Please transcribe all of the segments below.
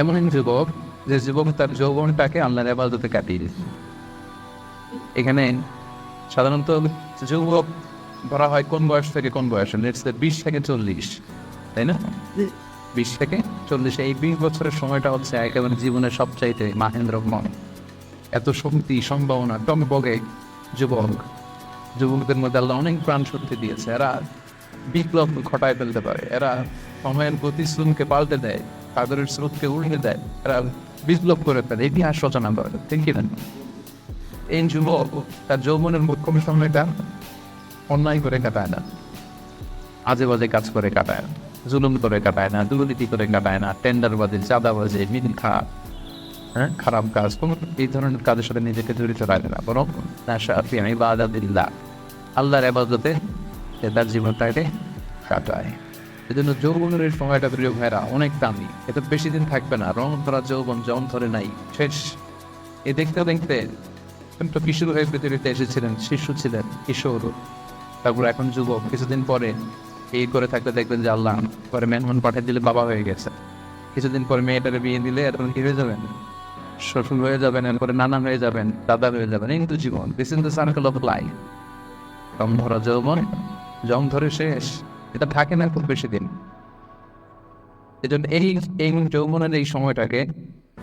এমন যুবক, যে যুবক তার যৌবনটাকে আল্লাহর ইবাদতে কাটিয়ে এখানে সাধারণত যুবক ধরা হয় কোন বয়স থেকে কোন বয়সে? বিশ থেকে চল্লিশ, তাই না? বিশ থেকে চল্লিশ, এই বিশ বছরের সময়টা হচ্ছে একেবারে জীবনের সবচাইতে মাহেন্দ্রময় এত শক্তি, সম্ভাবনা টমবগে যুবক। যুবকদের মধ্যে আল্লাহ অনেক প্রাণ শক্তি দিয়েছে। এরা বিপ্লব ঘটায় ফেলতে পারে। এরা সময়ের গতিশ্রমকে পাল্টে দেয়, সাগরের স্রোতকে উড়িয়ে দেয়, এরা বিপ্লব করে ফেলে। ইতিহাস রচনা করে। ঠিক কিনা এই যুবক তার যৌবনের মুখ্যম সময়টা অন্যায় করে কাটায় না। আজে বাজে কাজ করে কাটায় না, জুলুম করে কাটায় না, দুর্নীতি করে কাটায় না টেন্ডার টেন্ডারবাজি, চাঁদাবাজি, মিথ্যা হ্যাঁ খারাপ কাজ, কোনো এই ধরনের কাজের সাথে নিজেকে জড়িত রাখে না। বরং নাশাফি আমি বাদাদিল্লাহ আল্লাহর আবাদতে তার জীবনটাকে কাটায়। এই জন্য যৌবনের সময়টা প্রিয় ভাইরা অনেক দামি। এটা বেশি দিন থাকবে না, রং ধরা যৌবন জন ধরে নাই। শেষ। এ দেখতে দেখতে কিন্তু কিশোর হয়ে পৃথিবীতে এসেছিলেন, শিশু ছিলেন, কিশোর। তারপর এখন যুবক। কিছুদিন পরে এই করে থাকলে দেখবেন যে আল্লাহ পরে মেহমান পাঠিয়ে দিলে বাবা হয়ে গেছে। কিছুদিন পরে মেয়েটারে বিয়ে দিলে এরপর কি হয়ে যাবেন। শ্বশুর হয়ে যাবেন, এরপরে নানা হয়ে যাবেন, দাদা হয়ে যাবেন। এই জীবন। This in the circle of life দম ধরা যৌবন জম ধরে শেষ। এটা থাকে না খুব বেশি দিন। এই জন্য এই এই যৌবনের এই সময়টাকে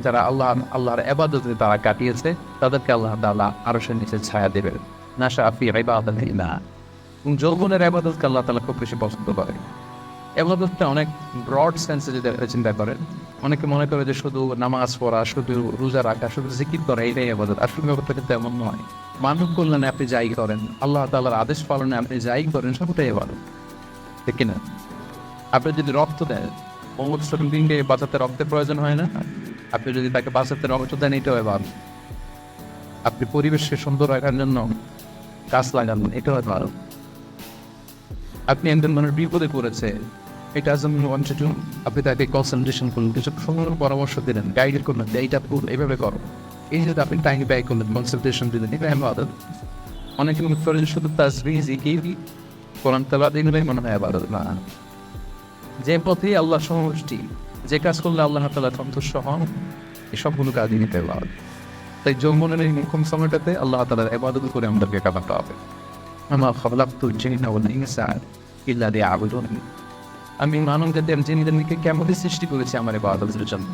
যারা আল্লাহ, আল্লাহর এবাদতে তারা কাটিয়েছে, তাদেরকে আল্লাহ তাআলা আরও সে নিচে ছায়া দেবেন। নাশা আফি ইবাদাতিল্লাহ যৌবনের এবাদতকে আল্লাহ তাআলা খুব বেশি পছন্দ করে এবাদতটা অনেক ব্রড সেন্সে যদি আপনি চিন্তা করেন, অনেকে মনে করে যে শুধু নামাজ পড়া, শুধু রোজা রাখা, শুধু জিকির করা, এটাই আবাদত আসলে ব্যাপারটা কিন্তু এমন নয়। মানব কল্যাণে আপনি যাই করেন, আল্লাহ তাআলার আদেশ পালনে আপনি যাই করেন, সবটাই আবাদত ঠিক কিনা? আপনি যদি রক্ত দেন অঙ্গকে বাঁচাতে রক্তের প্রয়োজন হয় না? আপনি যদি তাকে বাঁচাতে রক্ত দেন, এটাও এবার। আপনি পরিবেশকে সুন্দর রাখার জন্য গাছ লাগান এটাও এবার। আপনি একজন মানুষ বিপদে পড়েছে, এটা টু আপনি তাকে কনসেন্ট্রেশন করলেন কিছু সুন্দর পরামর্শ দিলেন গাইড করলেন এইটা ভুল এইভাবে করো। এই যদি আপনি টাইম ব্যয় করলেন কনসেন্ট্রেশন দিলেন এটা অনেকে করেন শুধু তাজবি কোরআন আবাদত, না? যে পথে আল্লাহ সমষ্টি যে কাজ করলে আল্লাহ তালা সন্তুষ্ট হন এই সবগুলো কাজই নিতে পারে তাই যৌবনের এই মুখ্যম সময়টাতে আল্লাহ তালার এবাদত করে আমাদেরকে কাটাতে হবে আমার খবলাপ তো ইল্লা দিয়ে আমি মানব জাতির জিনিসদেরকে কেমন সৃষ্টি করেছি আমার এবাদতের জন্য।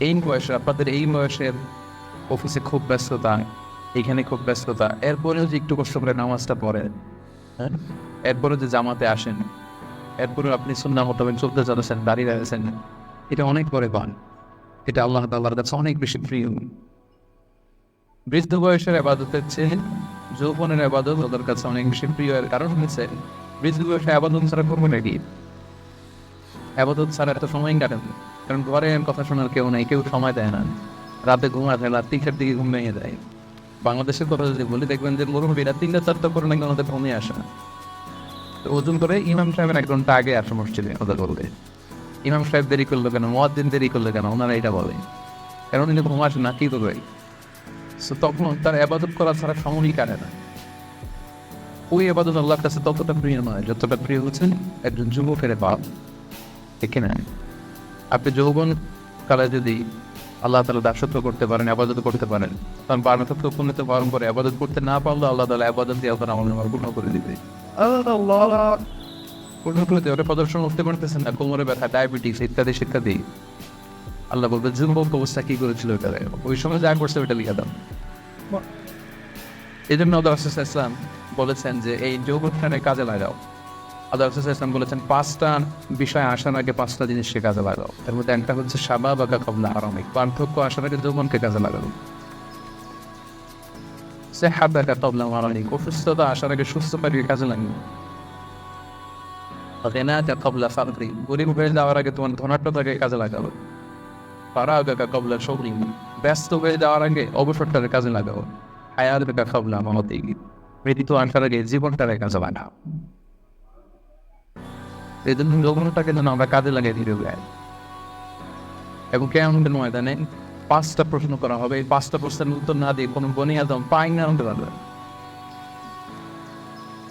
এই বয়সে, আপনাদের এই বয়সের অফিসে খুব ব্যস্ততা এখানে খুব ব্যস্ততা। এরপরেও যে একটু কষ্ট করে নামাজটা পড়েন হ্যাঁ? এরপরে যে জামাতে আসেন এরপরে আপনি সুন্না মোতাবেক চলতে চলেছেন দাঁড়িয়ে রয়েছেন, এটা অনেক পরে পান এটা আল্লাহ তাল্লাহর কাছে অনেক বেশি প্রিয়। বৃদ্ধ বয়সের আবাদতের চেয়ে যৌবনের আবাদত ওদের কাছে অনেক বেশি প্রিয়। এর কারণ হচ্ছে, বৃদ্ধ বয়সে আবাদত ছাড়া করব নাকি? আবাদত ছাড়া এত সময় কাটেন কারণ ঘরে কথা শোনার কেউ নেই, কেউ সময় দেয় না। রাতে ঘুমাতে রাত তিনটার দিকে ঘুম ভেঙে যায়। বাংলাদেশের কথা যদি বলি, দেখবেন যে মুরব্বীরা তিনটা চারটা করে নাকি ওনাদের ঘুমিয়ে আসে তো ওজন করে ইমাম সাহেবের এক ঘণ্টা আগে আসে মসজিদে, ওদের বলবে। ইমাম সাহেব দেরি করল কেন? মোয়াদ্দিন দেরি করল কেন? ওনারা এটা বলে। কারণ উনি ঘুম আসে না, কি করবে? সো তখন তার আবাদত করা ছাড়া সময়ই কাটে না। ওই আবাদত আল্লাহর কাছে ততটা প্রিয় নয়, যতটা প্রিয় হচ্ছেন একজন যুবকের বাপ। এখানে আপনি যৌবন কালে যদি আল্লাহ তালা দাসত্ব করতে পারেন আবাদত করতে পারেন। কারণ বার্ণতত্ব উপনীত পালন করে আবাদত করতে না পারলে আল্লাহ তালা আবাদত দিয়ে আপনার আমল পূর্ণ করে দিবে। পূর্ণ করে দেবে প্রদর্শন করতে পারতেছেন না কোমরে ব্যথা ডায়াবেটিস ইত্যাদি ইত্যাদি। আল্লাহ বলবে যুবক অবস্থা কি করেছিল ওটা ওই সময় যা করছে ওটা লিখে দাও। এই জন্য আল্লাহ ইসলাম বলেছেন যে এই যৌবনখানে কাজে লাগাও। আল্লাহ বলেছেন, পাঁচটা বিষয় আসার আগে পাঁচটা জিনিসকে কাজে লাগাও। মধ্যে একটা হচ্ছে সাবা কবলা আরামিক পার্থক্য আসার আগে কাজে সে আরামিক অসুস্থতা আসার আগে গরিব আগে তোমার কাজে লাগাবো? ব্যস্ত হয়ে যাওয়ার আগে কাজে বেকা আগে কাজে লাগাও। এই জন্য যৌবনটাকে যেন আমরা কাজে লাগিয়ে ধীরে যায় এবং কেমন ময়দানে পাঁচটা প্রশ্ন করা হবে। এই পাঁচটা প্রশ্নের উত্তর না দিয়ে কোনো বনি আদম পাই না হতে পারবে।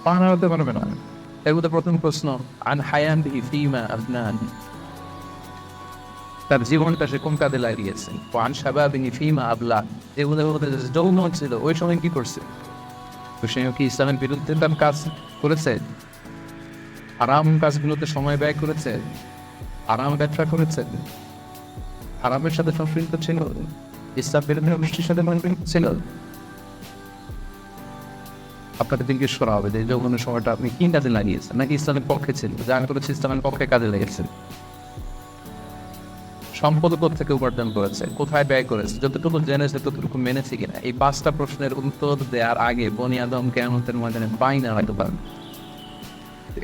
পানা হতে পারবে না। এর মধ্যে প্রথম প্রশ্ন, আন হায়ান ফিমা আপনান তার জীবনটা সে কোন লাগিয়েছে? ওয়ান শাবাবিহি ফিমা আবলা। মধ্যে যৌন ছিল, ওই সময় কি করছে? তো সে কি ইসলামের বিরুদ্ধে তার কাজ করেছে? আরাম কাজগুলোতে সময় ব্যয় করেছে আরাম ব্যবসা করেছে আরামের সাথে সম্পৃক্ত ছিল, ইসলাম বিরুদ্ধে মিষ্টির সাথে সম্পৃক্ত ছিল। আপনাকে জিজ্ঞেস করা হবে, যে যৌবনের সময়টা আপনি কি কাজে লাগিয়েছেন? নাকি ইসলামের পক্ষে ছিল? যা করেছে ইসলামের পক্ষে কাজে লেগেছে। সম্পদ থেকে উপার্জন করেছে? কোথায় ব্যয় করেছে? যতটুকু জেনেছে, ততটুকু মেনেছে কিনা? এই পাঁচটা প্রশ্নের উত্তর দেওয়ার আগে বনি আদম কেমতের ময়দানে পাই না হয়তো পারেন।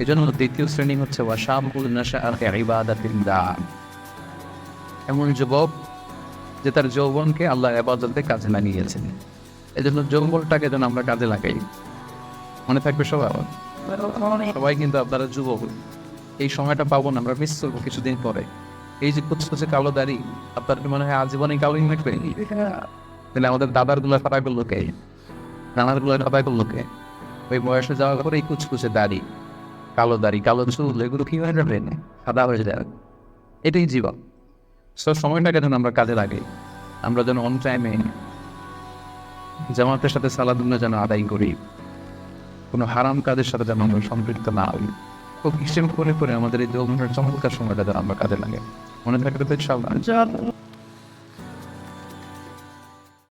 এই জন্য দ্বিতীয় শ্রেণি হচ্ছে ওয়াশামুল নাশা এমন যুবক যে তার যৌবনকে আল্লাহ কাজে লাগিয়েছেন। যৌবনটাকে যেন আমরা কাজে লাগাই। মনে থাকবে সবাই সবাই কিন্তু আপনারা যুবক। এই সময়টা পাবো না, আমরা মিস করব কিছুদিন পরে। এই যে কুচকুচে কালো দাড়ি, আপনার মনে হয় আজীবনই কালোই থাকবে? তাহলে আমাদের দাদারগুলো ফাটা করল কে? নানারগুলো করল কে? ওই বয়সে যাওয়ার পরে এই কুচকুচে দাড়ি। কালো দাড়ি, কালো চুল, এগুলো কি হয়ে যাবে? সাদা হয়ে যাবে। এটাই জীবন। সো সময়টাকে যেন আমরা কাজে লাগাই। আমরা যেন অন টাইমে জামাতের সাথে সালাদুল্লাহ যেন আদায় করি। কোনো হারাম কাজের সাথে যেন আমরা সম্পৃক্ত না হই। খুব হিসেব করে করে আমাদের এই যৌবনের চমৎকার সময়টা যেন আমরা কাজে লাগে মনে থাকে তো